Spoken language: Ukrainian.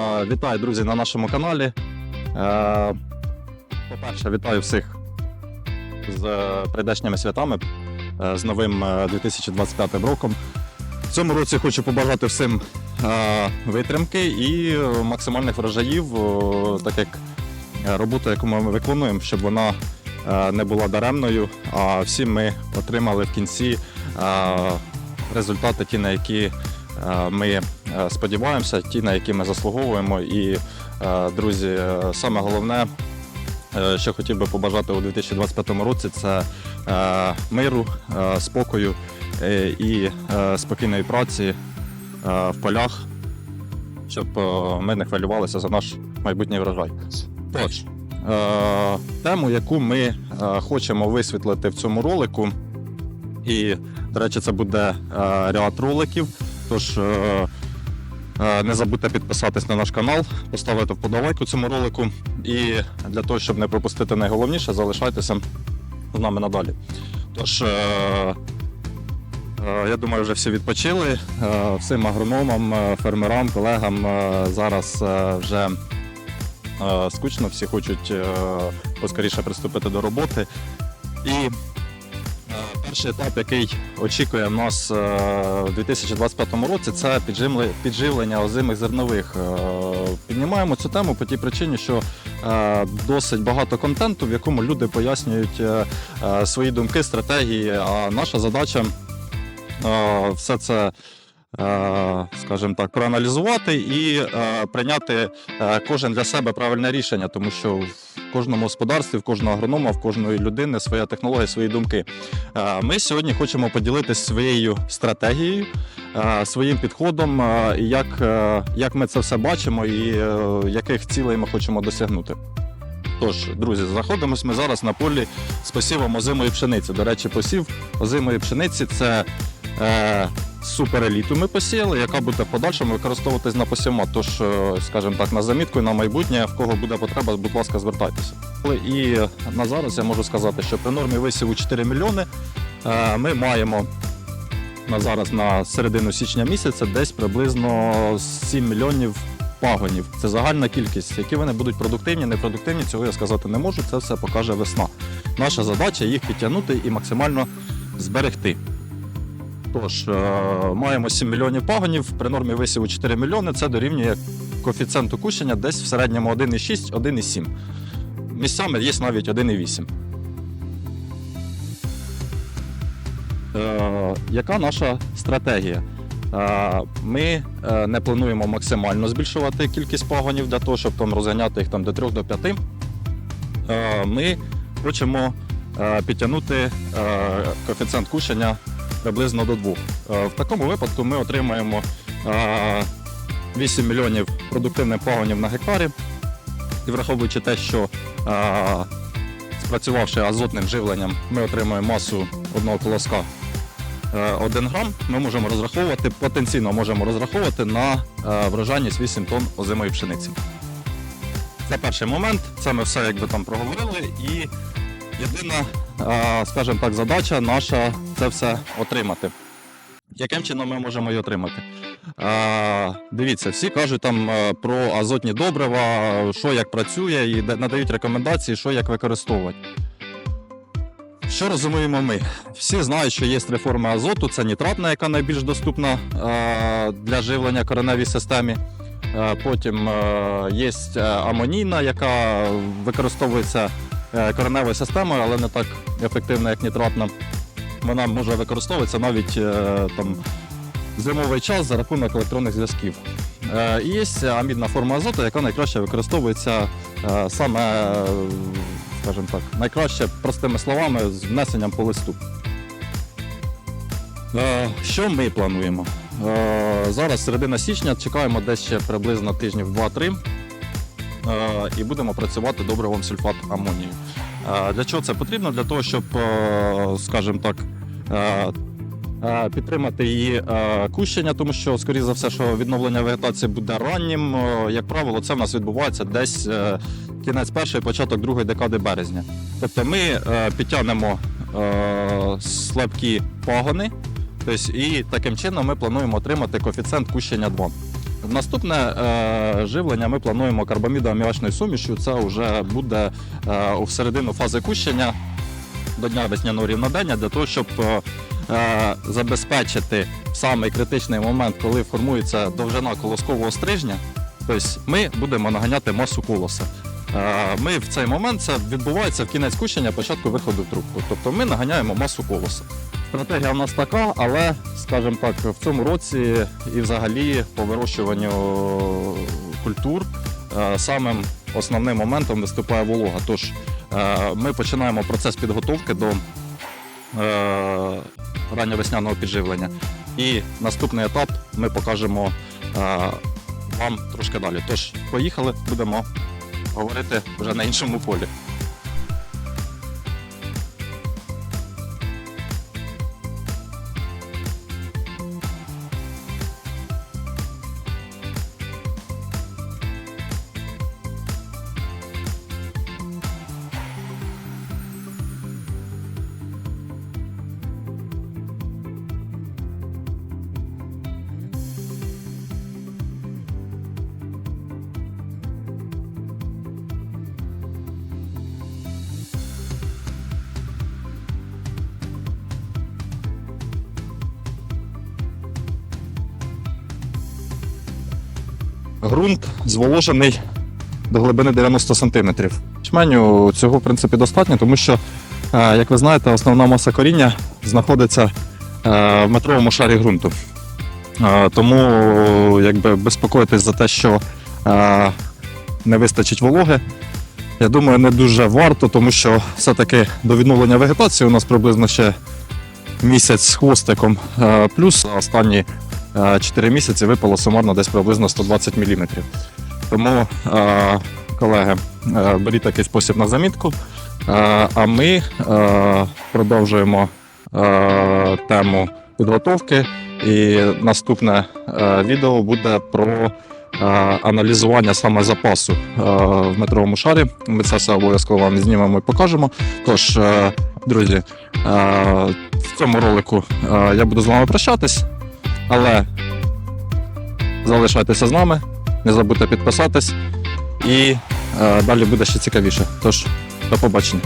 Е, Вітаю, друзі, на нашому каналі. Е, По-перше, вітаю всіх з прийдешніми святами, е, з новим е, 2025 роком. В цьому році хочу побажати всім витримки і максимальних врожаїв, так як робота, яку ми виконуємо, щоб вона не була даремною, а всі ми отримали в кінці результати, ті, на які ми сподіваємося, ті, на які ми заслуговуємо. І, е, друзі, е, саме головне, е, що хотів би побажати у 2025 році, це е, миру, е, спокою е, і е, спокійної праці е, в полях, щоб е, ми не хвилювалися за наш майбутній врожай. Тож, е, тему, яку ми е, хочемо висвітлити в цьому ролику, і, до речі, це буде е, ряд роликів. Тож е, е, не забудьте підписатись на наш канал, поставити вподобайку цьому ролику. І для того, щоб не пропустити найголовніше, залишайтеся з нами надалі. Тож, е, е, я думаю, вже всі відпочили. Е, Всім агрономам, е, фермерам, колегам е, зараз е, вже е, скучно, всі хочуть е, поскоріше приступити до роботи. І е, перший етап, який очікує нас е, у 2025 році, це підживлення озимих зернових. Е, Піднімаємо цю тему по тій причині, що е, досить багато контенту, в якому люди пояснюють свої думки, стратегії. А наша задача все це. Е, Скажімо так, проаналізувати і е, прийняти е, кожен для себе правильне рішення, тому що в кожному господарстві, в кожного агронома, в кожної людини своя технологія, свої думки. Ми сьогодні хочемо поділитися своєю стратегією, своїм підходом, як, як ми це все бачимо і яких цілей ми хочемо досягнути. Тож, друзі, знаходимося ми зараз на полі з посівом озимої пшениці. До речі, посів озимої пшениці це е, супереліту ми посіяли, яка буде в подальшому використовуватись на посівмат. Тож, е, скажімо так, на замітку і на майбутнє, в кого буде потреба, будь ласка, звертайтеся. І на зараз я можу сказати, що при нормі висіву 4 мільйони е, ми маємо на зараз на середину січня місяця десь приблизно 7 мільйонів пагонів. Це загальна кількість. Які вони будуть продуктивні, непродуктивні, цього я сказати не можу. Це все покаже весна. Наша задача їх підтягнути і максимально зберегти. Тож, е, маємо 7 мільйонів пагонів, при нормі висіву 4 мільйони, це дорівнює коефіцієнту кущення десь в середньому 1,6, 1,7. Місцями є навіть 1,8. Е, яка наша стратегія? Е, Ми е, не плануємо максимально збільшувати кількість пагонів для того, щоб там розганяти їх там до 3 до 5. Е, Ми хочемо е, підтягнути коефіцієнт кущення приблизно до 2. Е, В такому випадку ми отримаємо е, 8 мільйонів продуктивних пагонів на гектарі. І враховуючи те, що е, спрацювавши азотним живленням, ми отримаємо масу одного колоска е, 1 грам, ми можемо розраховувати, потенційно можемо розраховувати на е, врожайність 8 тонн озимої пшениці. Це перший момент, це ми все якби там проговорили. І єдина, скажімо так, задача наша це все отримати. Яким чином ми можемо її отримати? Е, дивіться, всі кажуть там е, про азотні добрива, що як працює, і надають рекомендації, що як використовувати. Що розуміємо ми? Всі знають, що є три форми азоту: це нітратна, яка найбільш доступна е, для живлення кореневій системі. Е, Потім є амонійна, яка використовується кореневою системою, але не так ефективна, як нітратна. Вона може використовуватися навіть е, там, зимовий час за рахунок електронних зв'язків. Е, І є амідна форма азоту, яка найкраще використовується е, саме, е, скажімо так, найкраще простими словами з внесенням по листу. Е, Що ми плануємо? Е, Зараз середина січня, чекаємо десь ще приблизно тижнів 2-3 е, і будемо працювати добривом сульфат амонію. Е, Для чого це потрібно? Для того, щоб, е, скажімо так, е, е, підтримати її е, кущення, тому що, скоріше за все, що відновлення вегетації буде раннім. Е, Як правило, це в нас відбувається десь е, кінець першої, початок другої декади березня. Тобто ми е, підтягнемо е, слабкі пагони, тобто, і таким чином ми плануємо отримати коефіцієнт кущення 2. Наступне е, живлення ми плануємо карбамідоаміачною сумішю. Це вже буде е, у середину фази кущення до дня весняного рівнодення для того, щоб е, е, забезпечити самий критичний момент, коли формується довжина колоскового стрижня. Тобто ми будемо наганяти масу колоса. Е, Ми в цей момент це відбувається в кінець кущення, початку виходу трубку. Тобто ми наганяємо масу колоса. Стратегія в нас така, але, скажімо так, в цьому році і взагалі по вирощуванню культур е, самим основним моментом виступає волога. Тож е, ми починаємо процес підготовки до ранньовесняного підживлення. І наступний етап ми покажемо вам трошки далі. Тож, поїхали, будемо говорити вже на іншому полі. Ґрунт зволожений до глибини 90 см. Чменю цього в принципі достатньо, тому що, е, як ви знаєте, основна маса коріння знаходиться е, в метровому шарі ґрунту. Е, Тому якби безпокоїтись за те, що не вистачить вологи. Я думаю, не дуже варто, тому що все-таки до відновлення вегетації у нас приблизно ще місяць з хвостиком. Плюс останні 4 місяці випало сумарно десь приблизно 120 мм. Тому, е, колеги, е, беріть такий спосіб на замітку. Е, А ми е, продовжуємо е, тему підготовки. І наступне е, відео буде про е, аналізування саме запасу е, в метровому шарі. Ми це все обов'язково вам знімемо і покажемо. Тож, е, друзі, е, в цьому ролику е, я буду з вами прощатись, але залишайтеся з нами, не забудьте підписатись, і е, далі буде ще цікавіше. Тож, до побачення.